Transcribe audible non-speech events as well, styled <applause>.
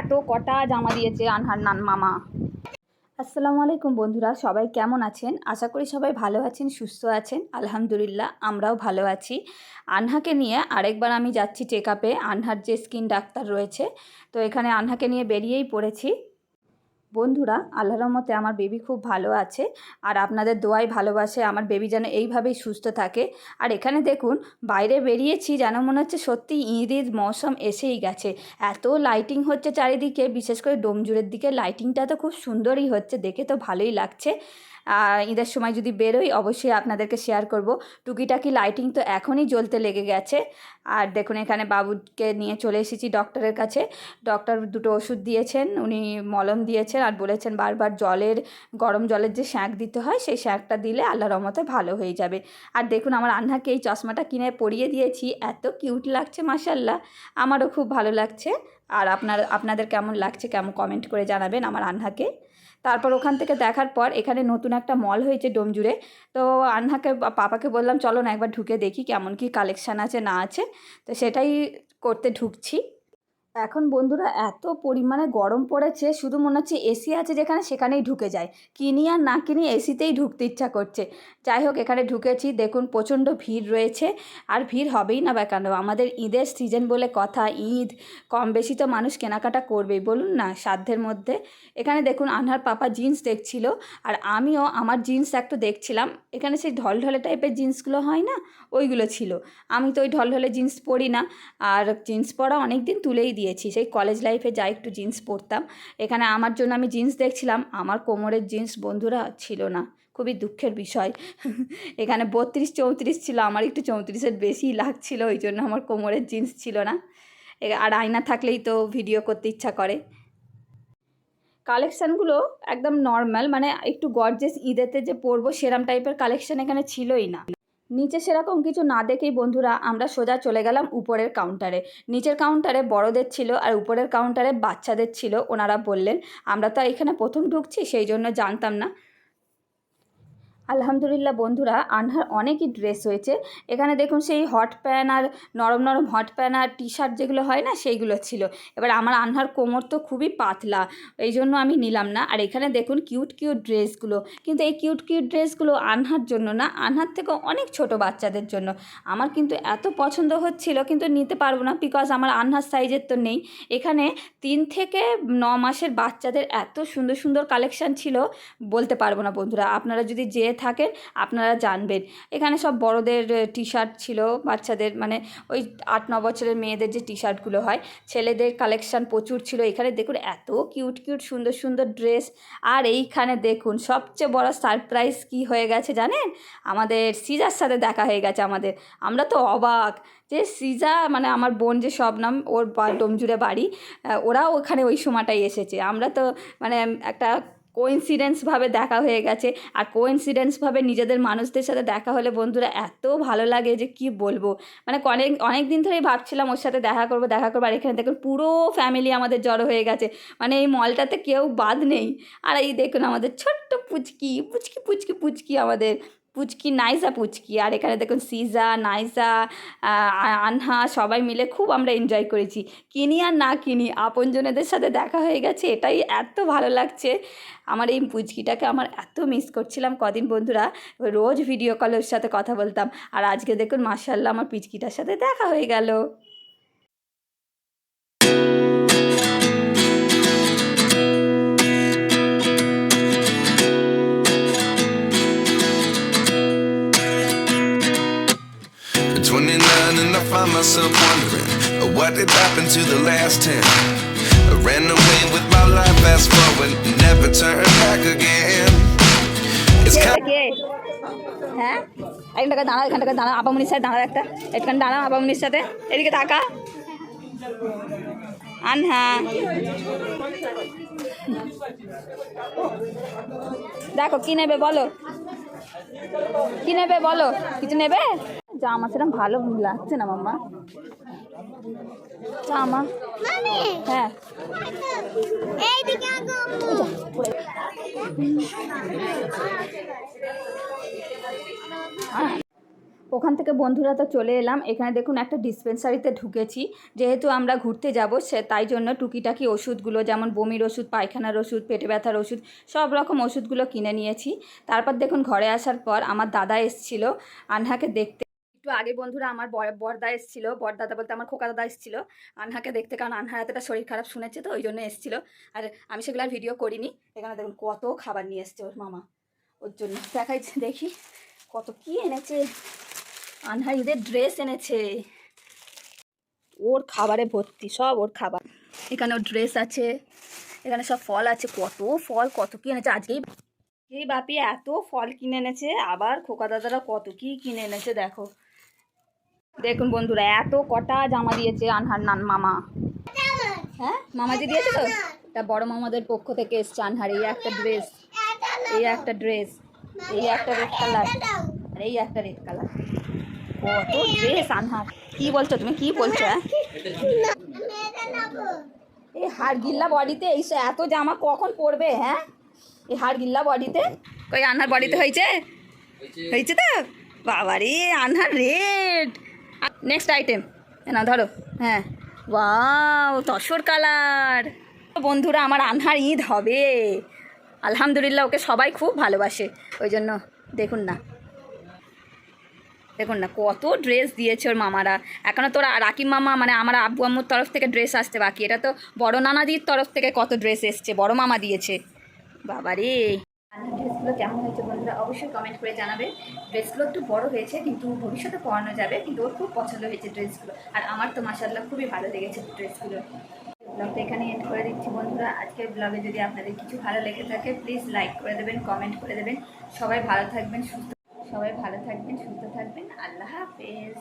এত কটা জামা দিয়েছে আনহার নান মামা। আসসালামু আলাইকুম বন্ধুরা, সবাই কেমন আছেন? আশা করি সবাই ভালো আছেন, সুস্থ আছেন। আলহামদুলিল্লাহ, আমরাও ভালো আছি। আনহাকে নিয়ে আরেকবার আমি যাচ্ছি চেক আপে আনহার যে স্কিন ডাক্তার রয়েছে, তো এখানে আনহাকে নিয়ে বেরিয়েই পড়েছি। বন্ধুরা, আল্লাহর রহমতে আমার বেবি খুব ভালো আছে আর আপনাদের দোয়াই ভালোবাসে, আমার বেবি যেন এইভাবেই সুস্থ থাকে। আর এখানে দেখুন, বাইরে বেরিয়েছি যেন মনে হচ্ছে সত্যি ঈদ ঈদ মৌসুম এসেই গেছে। এত লাইটিং হচ্ছে চারিদিকে, বিশেষ করে ডোমজুরের দিকে লাইটিংটা তো খুব সুন্দরই হচ্ছে, দেখে তো ভালোই লাগছে। ঈদের সময় যদি বেরোই, অবশ্যই আপনাদেরকে শেয়ার করব। টুকিটাকি লাইটিং তো এখনই জ্বলতে লেগে গেছে। আর দেখুন, এখানে বাবুকে নিয়ে চলে এসেছি ডক্টরের কাছে। ডক্টর দুটো ওষুধ দিয়েছেন, উনি মলম দিয়েছেন। আর বলেছেন বারবার জলের, গরম জলের যে শ্যাঁক দিতে হয়, সেই শ্যাঁকটা দিলে আল্লাহ রহমতে ভালো হয়ে যাবে। আর দেখুন আমার আন্নাকে এই চশমাটা কিনে পরিয়ে দিয়েছি, এত কিউট লাগছে মাসাল্লাহ আমারও খুব ভালো লাগছে। আর আপনার, আপনাদের কেমন লাগছে কেমন কমেন্ট করে জানাবেন আমার আন্নাকে। তারপর ওখান থেকে দেখার পর এখানে নতুন একটা মল হয়েছে ডোমজুড়ে, তো আন্নাকে, পাপাকে বললাম, চলো না একবার ঢুকে দেখি কেমন কি কালেকশান আছে না আছে। তো সেটাই করতে ঢুকছি। এখন বন্ধুরা এত পরিমাণে গরম পড়েছে, শুধু মনে হচ্ছে এসি আছে যেখানে সেখানেই ঢুকে যায়। কিনি আর না কিনি এসিতেই ঢুকতে ইচ্ছা করছে। যাই হোক, এখানে ঢুকেছি। দেখুন, প্রচণ্ড ভিড় রয়েছে। আর ভিড় হবেই না বা কেন? আমাদের ঈদের সিজন বলে কথা, ঈদ, কম বেশি তো মানুষ কেনাকাটা করবেই। বলুন না, সাধ্যের মধ্যে। এখানে দেখুন, আনহার পাপা জিন্স দেখছিল। আর আমিও আমার জিন্স একটু দেখছিলাম। এখানে সেই ঢলঢলে টাইপের জিন্সগুলো হয় না? ওইগুলো ছিল। আমি তো ওই ঢলঢলে জিন্স পরি না। আর জিন্স পরা অনেক দিন তুলেই দিয়েছি। সেই কলেজ লাইফে যাই একটু জিন্স পরতাম। এখানে আমার জন্য আমি জিন্স দেখছিলাম, আমার কোমরের জিন্স বন্ধুরা ছিল না। খুবই দুঃখের বিষয়। <laughs> এখানে বত্রিশ, চৌত্রিশ ছিল, আমার একটু চৌত্রিশের বেশি লাগছিল, ওই জন্য আমার কোমরের জিন্স ছিল না। আর আয়না থাকলেই তো ভিডিও করতে ইচ্ছা করে। কালেকশানগুলো একদম নর্মাল মানে একটু গর্জেস ঈদেতে যে পরবো সেরাম টাইপের কালেকশান এখানে ছিলই না। নিচে সেরকম কিছু না দেখেই বন্ধুরা আমরা সোজা চলে গেলাম উপরের কাউন্টারে নিচের কাউন্টারে বড়দের ছিল আর উপরের কাউন্টারে বাচ্চাদের ছিল, ওনারা বললেন, আমরা তো এখানে প্রথম ঢুকছি, সেই জন্য জানতাম না। আলহামদুলিল্লাহ বন্ধুরা, আনহার অনেকই ড্রেস হয়েছে। এখানে দেখুন সেই হট প্যান্ট আর নরম নরম হট প্যান্ট আর টি শার্ট যেগুলো হয় না, সেইগুলো ছিল। এবার আমার আনহার কোমর তো খুবই পাতলা, এই জন্য আমি নিলাম না। আর এখানে দেখুন কিউট কিউট ড্রেসগুলো কিন্তু এই কিউট কিউট ড্রেসগুলো আনহার জন্য না, আনহার থেকে অনেক ছোট বাচ্চাদের জন্য। আমার কিন্তু এত পছন্দ হচ্ছিল, কিন্তু নিতে পারব না বিকজ আমার আনহার সাইজের তো নেই। এখানে তিন থেকে ন মাসের বাচ্চাদের এত সুন্দর সুন্দর কালেকশান ছিল, বলতে পারব না বন্ধুরা। আপনারা যদি যেয়ে থাকেন, আপনারা জানবেন। এখানে সব বড়দের টি শার্ট ছিল, বাচ্চাদের মানে ওই আট, ন বছরের মেয়েদের যে টি শার্টগুলো হয়, ছেলেদের কালেকশান প্রচুর ছিল। এখানে দেখুন এত কিউট কিউট সুন্দর সুন্দর ড্রেস আর এইখানে দেখুন, সবচেয়ে বড় সারপ্রাইজ কি হয়ে গেছে জানেন? আমাদের সিজার সাথে দেখা হয়ে গেছে আমাদের। আমরা তো অবাক যে সিজা মানে আমার বোন যে সব নাম, ওর ডোমজুড়ে বাড়ি ওরাও ওখানে ওই সময়টাই এসেছে। আমরা তো মানে একটা কোইন্সিডেন্সভাবে দেখা হয়ে গেছে। আর কোইন্সিডেন্সভাবে নিজেদের মানুষদের সাথে দেখা হলে বন্ধুরা এত ভালো লাগে যে কি বলব? মানে অনেক অনেক দিন ধরেই ভাবছিলাম ওর সাথে দেখা করব দেখা করব। আর এখানে দেখুন পুরো ফ্যামিলি আমাদের জড়ো হয়ে গেছে। মানে এই মলটাতে কেউ বাদ নেই। আর এই দেখুন আমাদের ছোট্ট পুচকি পুচকি পুচকি পুচকি আমাদের। পুচকি, নাইসা পুচকি। আর এখানে দেখুন সিজা, নাইসা আনহা সবাই মিলে খুব আমরা এনজয় করেছি। কিনি আর না কিনি, আপনজনেদের সাথে দেখা হয়ে গেছে, এটাই এত ভালো লাগছে। আমার এই পুচকিটাকে আমার এত মিস করছিলাম কদিন বন্ধুরা। রোজ ভিডিও কলের সাথে কথা বলতাম। আর আজকে দেখুন মার্শাল্লাহ আমার পিচকিটার সাথে দেখা হয়ে গেল। Uh, what to the last 10 I ran away with my life fast forward never turn back again. It's হ্যাঁ? এখানটাকে দাঁড়া এখানটাকে দাঁড়া আপামনির সাথে দাঁড়া একটা। এখানে দাঁড়া আপামনির সাথে। এদিকে তাকা। আনহা দেখো কি নেবে বলো? কি নেবে বলো? কিছু নেবে? জামা সেরকম ভালো লাগছে না মাম্মা। জামা। হ্যাঁ। আগো হ্যাঁ ওখান থেকে বন্ধুরা তো চলে এলাম। এখানে দেখুন একটা ডিসপেন্সারিতে ঢুকেছি। যেহেতু আমরা ঘুরতে যাব সে তাই জন্য টুকিটাকি ওষুধগুলো যেমন বমির ওষুধ পায়খানার ওষুধ পেটে ব্যথার ওষুধ সব রকম ওষুধগুলো কিনে নিয়েছি। তারপর দেখুন ঘরে আসার পর আমার দাদা এসছিল আনহাকে দেখতে। একটু আগে বন্ধুরা আমার বর- বরদা এসছিল। বরদাদা বলতে আমার খোকা দাদা এসছিল। আনহাকে দেখতে কারণ আনহার এতটা শরীর খারাপ শুনেছে তো ওই জন্য এসছিল। আর আমি সেগুলো আর ভিডিও করিনি। এখানে দেখুন কত খাবার নিয়ে এসছে ওর মামা। ওর জন্য দেখাই, দেখি কত কি এনেছে। আনহা ঈদের ড্রেস এনেছে। ওর খাবারে ভর্তি, সব ওর খাবার। এখানে ওর ড্রেস আছে। এখানে সব ফল আছে। কত ফল, কত কি এনেছে। আজকেই এই বাপি এত ফল কিনে এনেছে। আবার খোকা দাদারা কত কি কিনে এনেছে, দেখো। দেখুন বন্ধুরা, এত কটা জামা দিয়েছে আনহার নান মামা। হ্যাঁ মামাজি দিয়েছে তো? এটা বড় মামাদের পক্ষ থেকে এসছে আনহার, এই একটা ড্রেস এই একটা ড্রেস এই একটা রেড কালার আর এই একটা রেড কালার কত ড্রেস আনহার। কি বলছো তুমি? কি বলছো হ্যাঁ? এই হাড়গিল্লা বডিতে এই এত জামা কখন পরবে হ্যাঁ? এই হাড়গিল্লা বডিতে? কই আনহার বডিতে হয়েছে? হয়েছে তো? বাবারে, আনহার রেড নেক্সট আইটেম না, ধরো। হ্যাঁ। Wow tussar colour. বন্ধুরা, আমার আনহার ঈদ হবে। আলহামদুলিল্লাহ, ওকে সবাই খুব ভালোবাসে। ওই জন্য, দেখুন না। দেখুন না, কত ড্রেস দিয়েছে ওর মামারা। এখনও তোর রাকিব মামা মানে আমার আব্বু আম্মুর তরফ থেকে ড্রেস আসতে বাকি। এটা তো বড় নানাদির তরফ থেকে কত ড্রেস এসছে, বড় মামা দিয়েছে। বাবারে। ড্রেসগুলো কেমন হয়েছে বন্ধুরা অবশ্যই কমেন্ট করে জানাবেন। ড্রেসগুলো একটু বড় হয়েছে, কিন্তু ভবিষ্যতে পড়ানো যাবে, কিন্তু ওর খুব পছন্দ হয়েছে ড্রেসগুলো। আর আমার তো মাসাল্লাহ খুবই ভালো লেগেছে ড্রেসগুলো। ব্লগটা এখানে এন্ড করে দিচ্ছি বন্ধুরা। আজকের ব্লগে যদি আপনাদের কিছু ভালো লেগে থাকে প্লিজ লাইক করে দেবেন কমেন্ট করে দেবেন। সবাই ভালো থাকবেন, সুস্থ সবাই ভালো থাকবেন, সুস্থ থাকবেন। আল্লাহ হাফেজ।